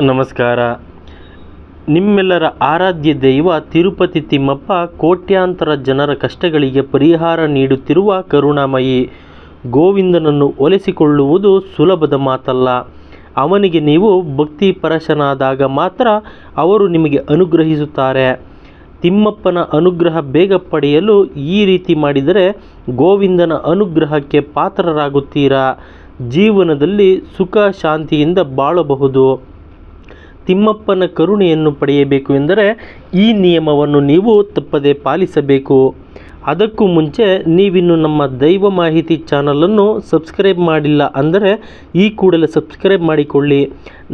ನಮಸ್ಕಾರ. ನಿಮ್ಮೆಲ್ಲರ ಆರಾಧ್ಯ ದೈವ ತಿರುಪತಿ ತಿಮ್ಮಪ್ಪ ಕೋಟ್ಯಾಂತರ ಜನರ ಕಷ್ಟಗಳಿಗೆ ಪರಿಹಾರ ನೀಡುತ್ತಿರುವ ಕರುಣಾಮಯಿ. ಗೋವಿಂದನನ್ನು ಒಲಿಸಿಕೊಳ್ಳುವುದು ಸುಲಭದ ಮಾತಲ್ಲ. ಅವನಿಗೆ ನೀವು ಭಕ್ತಿ ಪರಶನಾದಾಗ ಮಾತ್ರ ಅವರು ನಿಮಗೆ ಅನುಗ್ರಹಿಸುತ್ತಾರೆ. ತಿಮ್ಮಪ್ಪನ ಅನುಗ್ರಹ ಬೇಗ ಪಡೆಯಲು ಈ ರೀತಿ ಮಾಡಿದರೆ ಗೋವಿಂದನ ಅನುಗ್ರಹಕ್ಕೆ ಪಾತ್ರರಾಗುತ್ತೀರಾ? ಜೀವನದಲ್ಲಿ ಸುಖ ಶಾಂತಿಯಿಂದ ಬಾಳಬಹುದು. ತಿಮ್ಮಪ್ಪನ ಕರುಣೆಯನ್ನು ಪಡೆಯಬೇಕು ಎಂದರೆ ಈ ನಿಯಮವನ್ನು ನೀವು ತಪ್ಪದೆ ಪಾಲಿಸಬೇಕು. ಅದಕ್ಕೂ ಮುಂಚೆ ನೀವಿನ್ನು ನಮ್ಮ ದೈವ ಮಾಹಿತಿ ಚಾನಲನ್ನು ಸಬ್ಸ್ಕ್ರೈಬ್ ಮಾಡಿಲ್ಲ ಅಂದರೆ ಈ ಕೂಡಲೇ ಸಬ್ಸ್ಕ್ರೈಬ್ ಮಾಡಿಕೊಳ್ಳಿ.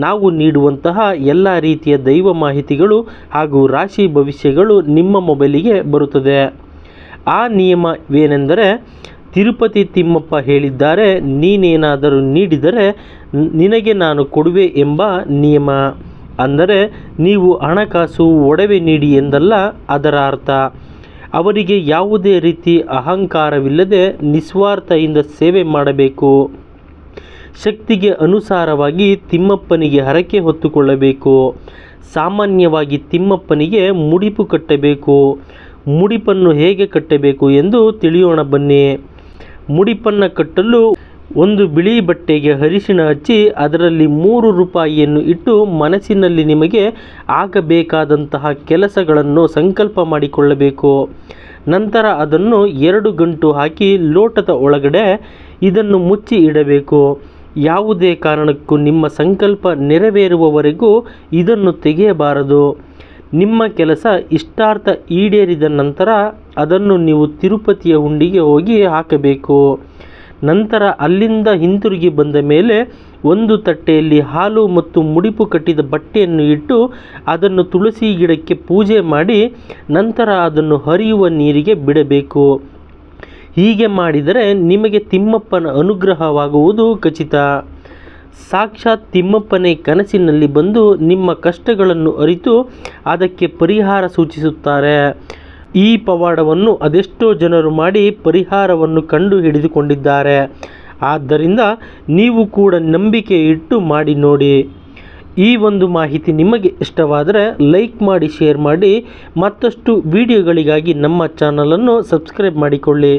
ನಾವು ನೀಡುವಂತಹ ಎಲ್ಲ ರೀತಿಯ ದೈವ ಮಾಹಿತಿಗಳು ಹಾಗೂ ರಾಶಿ ಭವಿಷ್ಯಗಳು ನಿಮ್ಮ ಮೊಬೈಲಿಗೆ ಬರುತ್ತದೆ. ಆ ನಿಯಮ ಏನೆಂದರೆ ತಿರುಪತಿ ತಿಮ್ಮಪ್ಪ ಹೇಳಿದ್ದಾರೆ, ನೀನೇನಾದರೂ ನೀಡಿದರೆ ನಿನಗೆ ನಾನು ಕೊಡುವೆ ಎಂಬ ನಿಯಮ. ಅಂದರೆ ನೀವು ಹಣಕಾಸು ಒಡವೆ ನೀಡಿ ಎಂದಲ್ಲ ಅದರ ಅರ್ಥ. ಅವರಿಗೆ ಯಾವುದೇ ರೀತಿ ಅಹಂಕಾರವಿಲ್ಲದೆ ನಿಸ್ವಾರ್ಥದಿಂದ ಸೇವೆ ಮಾಡಬೇಕು. ಶಕ್ತಿಗೆ ಅನುಸಾರವಾಗಿ ತಿಮ್ಮಪ್ಪನಿಗೆ ಹರಕೆ ಹೊತ್ತುಕೊಳ್ಳಬೇಕು. ಸಾಮಾನ್ಯವಾಗಿ ತಿಮ್ಮಪ್ಪನಿಗೆ ಮುಡಿಪು ಕಟ್ಟಬೇಕು. ಮುಡಿಪನ್ನು ಹೇಗೆ ಕಟ್ಟಬೇಕು ಎಂದು ತಿಳಿಯೋಣ ಬನ್ನಿ. ಮುಡಿಪನ್ನು ಕಟ್ಟಲು ಒಂದು ಬಿಳಿ ಬಟ್ಟೆಗೆ ಅರಿಶಿಣ ಹಚ್ಚಿ ಅದರಲ್ಲಿ ಮೂರು ರೂಪಾಯಿಯನ್ನು ಇಟ್ಟು ಮನಸ್ಸಿನಲ್ಲಿ ನಿಮಗೆ ಆಗಬೇಕಾದಂತಹ ಕೆಲಸಗಳನ್ನು ಸಂಕಲ್ಪ ಮಾಡಿಕೊಳ್ಳಬೇಕು. ನಂತರ ಅದನ್ನು ಎರಡು ಗಂಟು ಹಾಕಿ ಲೋಟದ ಒಳಗಡೆ ಇದನ್ನು ಮುಚ್ಚಿ ಇಡಬೇಕು. ಯಾವುದೇ ಕಾರಣಕ್ಕೂ ನಿಮ್ಮ ಸಂಕಲ್ಪ ನೆರವೇರುವವರೆಗೂ ಇದನ್ನು ತೆಗೆಯಬಾರದು. ನಿಮ್ಮ ಕೆಲಸ ಇಷ್ಟಾರ್ಥ ಈಡೇರಿದ ನಂತರ ಅದನ್ನು ನೀವು ತಿರುಪತಿಯ ಹುಂಡಿಗೆ ಹೋಗಿ ಹಾಕಬೇಕು. ನಂತರ ಅಲ್ಲಿಂದ ಹಿಂತಿರುಗಿ ಬಂದ ಮೇಲೆ ಒಂದು ತಟ್ಟೆಯಲ್ಲಿ ಹಾಲು ಮತ್ತು ಮುಡಿಪು ಕಟ್ಟಿದ ಬಟ್ಟೆಯನ್ನು ಇಟ್ಟು ಅದನ್ನು ತುಳಸಿ ಗಿಡಕ್ಕೆ ಪೂಜೆ ಮಾಡಿ ನಂತರ ಅದನ್ನು ಹರಿಯುವ ನೀರಿಗೆ ಬಿಡಬೇಕು. ಹೀಗೆ ಮಾಡಿದರೆ ನಿಮಗೆ ತಿಮ್ಮಪ್ಪನ ಅನುಗ್ರಹವಾಗುವುದು ಖಚಿತ. ಸಾಕ್ಷಾತ್ ತಿಮ್ಮಪ್ಪನೇ ಕನಸಿನಲ್ಲಿ ಬಂದು ನಿಮ್ಮ ಕಷ್ಟಗಳನ್ನು ಅರಿತು ಅದಕ್ಕೆ ಪರಿಹಾರ ಸೂಚಿಸುತ್ತಾರೆ. ಈ ಪವಾಡವನ್ನು ಅದೆಷ್ಟೋ ಜನರು ಮಾಡಿ ಪರಿಹಾರವನ್ನು ಕಂಡು ಹಿಡಿದುಕೊಂಡಿದ್ದಾರೆ ಆದ್ದರಿಂದ ನೀವು ಕೂಡ ನಂಬಿಕೆ ಇಟ್ಟು ಮಾಡಿ ನೋಡಿ. ಈ ಒಂದು ಮಾಹಿತಿ ನಿಮಗೆ ಇಷ್ಟವಾದರೆ ಲೈಕ್ ಮಾಡಿ, ಶೇರ್ ಮಾಡಿ, ಮತ್ತಷ್ಟು ವಿಡಿಯೋಗಳಿಗಾಗಿ ನಮ್ಮ ಚಾನಲನ್ನು ಸಬ್ಸ್ಕ್ರೈಬ್ ಮಾಡಿಕೊಳ್ಳಿ.